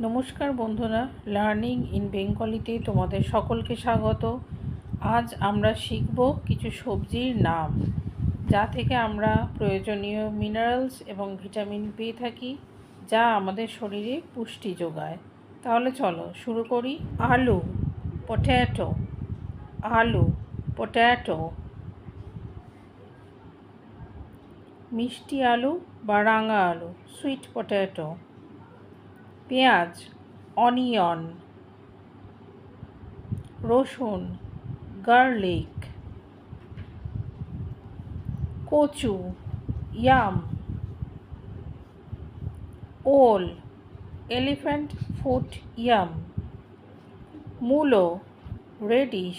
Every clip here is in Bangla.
নমস্কার বন্ধুরা, লার্নিং ইন বেঙ্গলিতে তোমাদের সকলকে স্বাগত। আজ আমরা শিখব কিছু সবজির নাম, যা থেকে আমরা প্রয়োজনীয় মিনারেলস এবং ভিটামিন পেয়ে থাকি, যা আমাদের শরীরে পুষ্টি যোগায়। তাহলে চলো শুরু করি। আলু পট্যাটো আলু পট্যাটো মিষ্টি আলু বা রাঙা আলু সুইট পট্যাটো পেঁয়াজ, অনিয়ন, রসুন, গার্লিক, কচু, ইয়াম, ওল, এলিফ্যান্ট ফুট ইয়াম, মূলো, রেডিশ,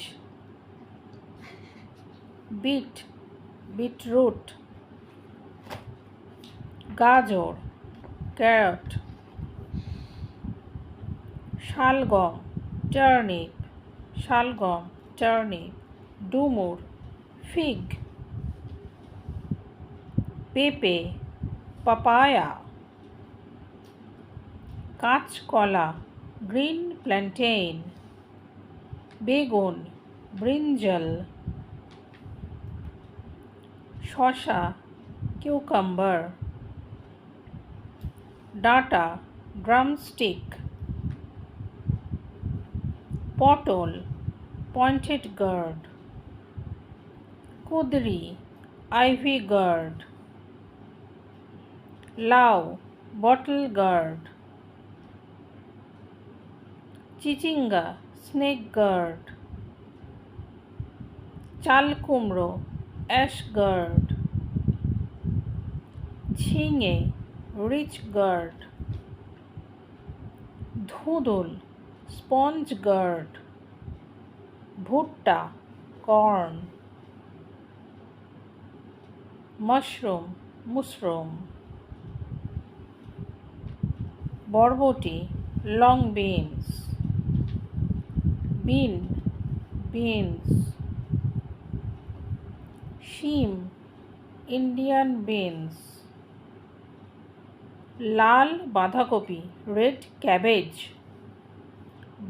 বিট, বিটরুট, গাজর, ক্যারট শালগম টার্নিপ শালগম টার্নিপ ডুমুর, ফিগ। পেঁপে, পাপায়া। কাঁচকলা, গ্রিন প্ল্যান্টেন বেগুন, ব্রিঞ্জল। শশা কিউকাম্বার। ডাটা, ড্রামস্টিক। পটল পয়েন্টেড গার্ড কুদরি আইভি গার্ড লাউ বটল গার্ড চিচিঙ্গা স্নেক গার্ড চাল কুমড়ো অ্যাশ গার্ড ঝিঙে রিচ গার্ড ধুঁদুল স্পঞ্জ গার্ড ভুট্টা, কর্ন, মাশরুম, মুশরুম, বরবটি, লং বিনস, বিন, বিনস, শিম, ইন্ডিয়ান বিনস, লাল বাঁধাকপি, রেড ক্যাবেজ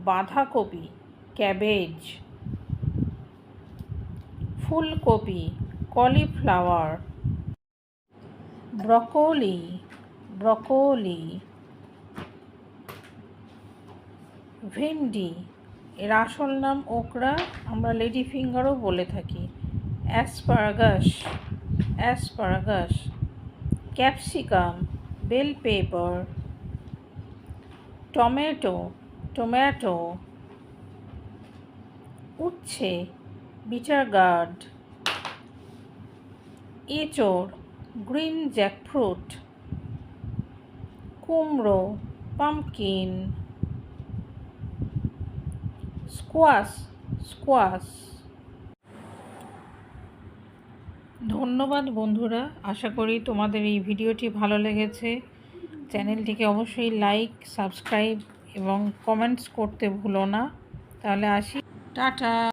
বাঁধাকপি, ক্যাবেজ, ফুলকপি, কলিফ্লাওয়ার, ব্রকোলি ব্রকোলি, ভেন্ডি, এর আসল নাম ওকরা, আমরা লেডি ফিঙ্গারও বলে থাকি। Asparagus asparagus, capsicum, bell pepper, tomato tomato, উচ্ছে বিটার গার্ড এঁচড়, গ্রিন জ্যাকফ্রুট, কুমড়ো পাম্পকিন স্কোয়াশ স্কোয়াশ। ধন্যবাদ বন্ধুরা, আশা করি তোমাদের এই ভিডিওটি ভালো লেগেছে। চ্যানেলটিকে অবশ্যই লাইক, সাবস্ক্রাইব এবং কমেন্টস করতে ভুলো না। তাহলে আসি। টাটা।